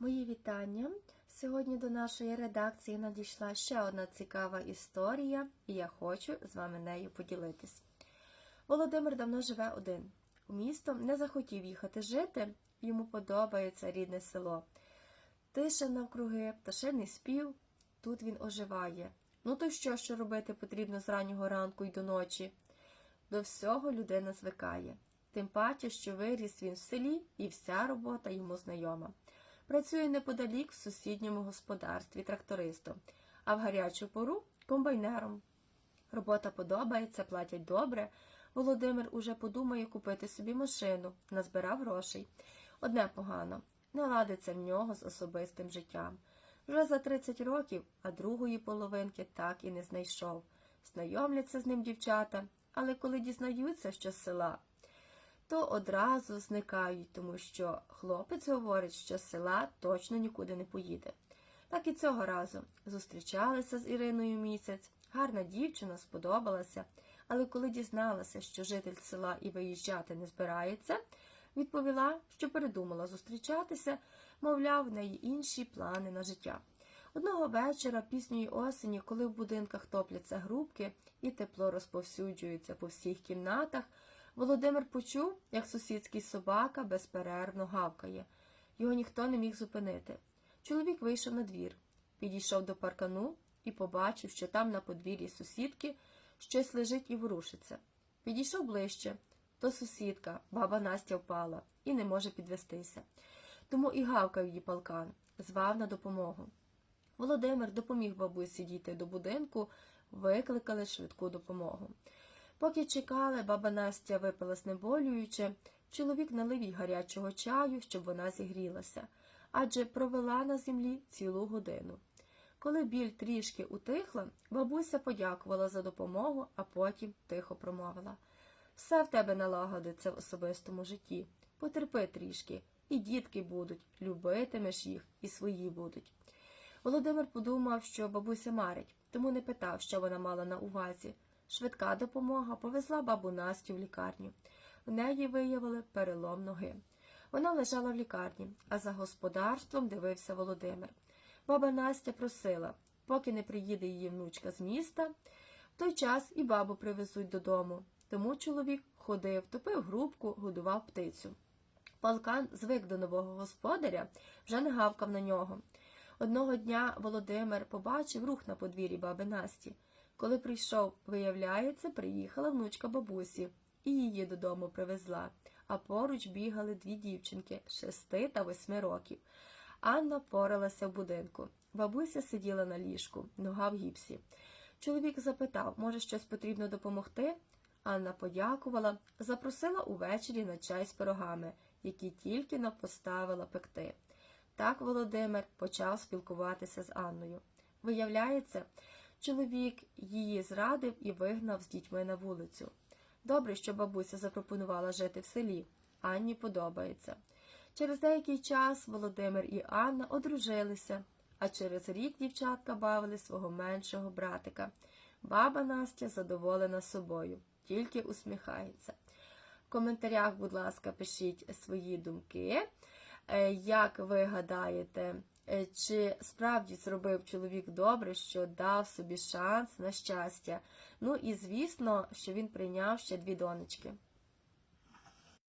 Мої вітання. Сьогодні до нашої редакції надійшла ще одна цікава історія, і я хочу з вами нею поділитись. Володимир давно живе один. У місто не захотів їхати жити, йому подобається рідне село. Тиша навкруги, пташиний спів, тут він оживає. Ну то що, що робити потрібно з раннього ранку й до ночі? До всього людина звикає. Тим паче, що виріс він в селі, і вся робота йому знайома. Працює неподалік в сусідньому господарстві трактористом, а в гарячу пору комбайнером. Робота подобається, платять добре. Володимир уже подумає купити собі машину, назбирав грошей. Одне погано не ладиться в нього з особистим життям. Вже за 30 років, а другої половинки так і не знайшов. Знайомляться з ним дівчата, але коли дізнаються, що з села, то одразу зникають, тому що хлопець говорить, що з села точно нікуди не поїде. Так і цього разу зустрічалися з Іриною місяць. Гарна дівчина сподобалася, але коли дізналася, що житель села і виїжджати не збирається, відповіла, що передумала зустрічатися, мовляв, в неї інші плани на життя. Одного вечора, пісньої осені, коли в будинках топляться грубки і тепло розповсюджується по всіх кімнатах, Володимир почув, як сусідський собака безперервно гавкає. Його ніхто не міг зупинити. Чоловік вийшов на двір, підійшов до паркану і побачив, що там на подвір'ї сусідки щось лежить і ворушиться. Підійшов ближче, то сусідка, баба Настя впала і не може підвестися. Тому і гавкав її палкан, звав на допомогу. Володимир допоміг бабусі дійти до будинку, викликали швидку допомогу. Поки чекали, баба Настя випила знеболююче, чоловік налив їй гарячого чаю, щоб вона зігрілася, адже провела на землі цілу годину. Коли біль трішки утихла, бабуся подякувала за допомогу, а потім тихо промовила все в тебе налагодиться в особистому житті. Потерпи трішки, і дітки будуть, любитимеш їх, і свої будуть. Володимир подумав, що бабуся марить, тому не питав, що вона мала на увазі. Швидка допомога повезла бабу Настю в лікарню. В неї виявили перелом ноги. Вона лежала в лікарні, а за господарством дивився Володимир. Баба Настя просила, поки не приїде її внучка з міста, в той час і бабу привезуть додому. Тому чоловік ходив, топив грубку, годував птицю. Палкан звик до нового господаря, вже не гавкав на нього. Одного дня Володимир побачив рух на подвір'ї баби Насті. Коли прийшов, виявляється, приїхала внучка бабусі і її додому привезла, а поруч бігали дві дівчинки шести та восьми років. Анна поралася в будинку. Бабуся сиділа на ліжку, нога в гіпсі. Чоловік запитав, може, щось потрібно допомогти? Анна подякувала, запросила увечері на чай з пирогами, які тільки но поставила пекти. Так Володимир почав спілкуватися з Анною. Виявляється, чоловік її зрадив і вигнав з дітьми на вулицю. Добре, що бабуся запропонувала жити в селі. Анні подобається. Через деякий час Володимир і Анна одружилися, а через рік дівчатка бавили свого меншого братика. Баба Настя задоволена собою, тільки усміхається. В коментарях, будь ласка, пишіть свої думки. Е, Як ви гадаєте, чи справді зробив чоловік добре, що дав собі шанс на щастя? Ну і звісно, що він прийняв ще дві донечки.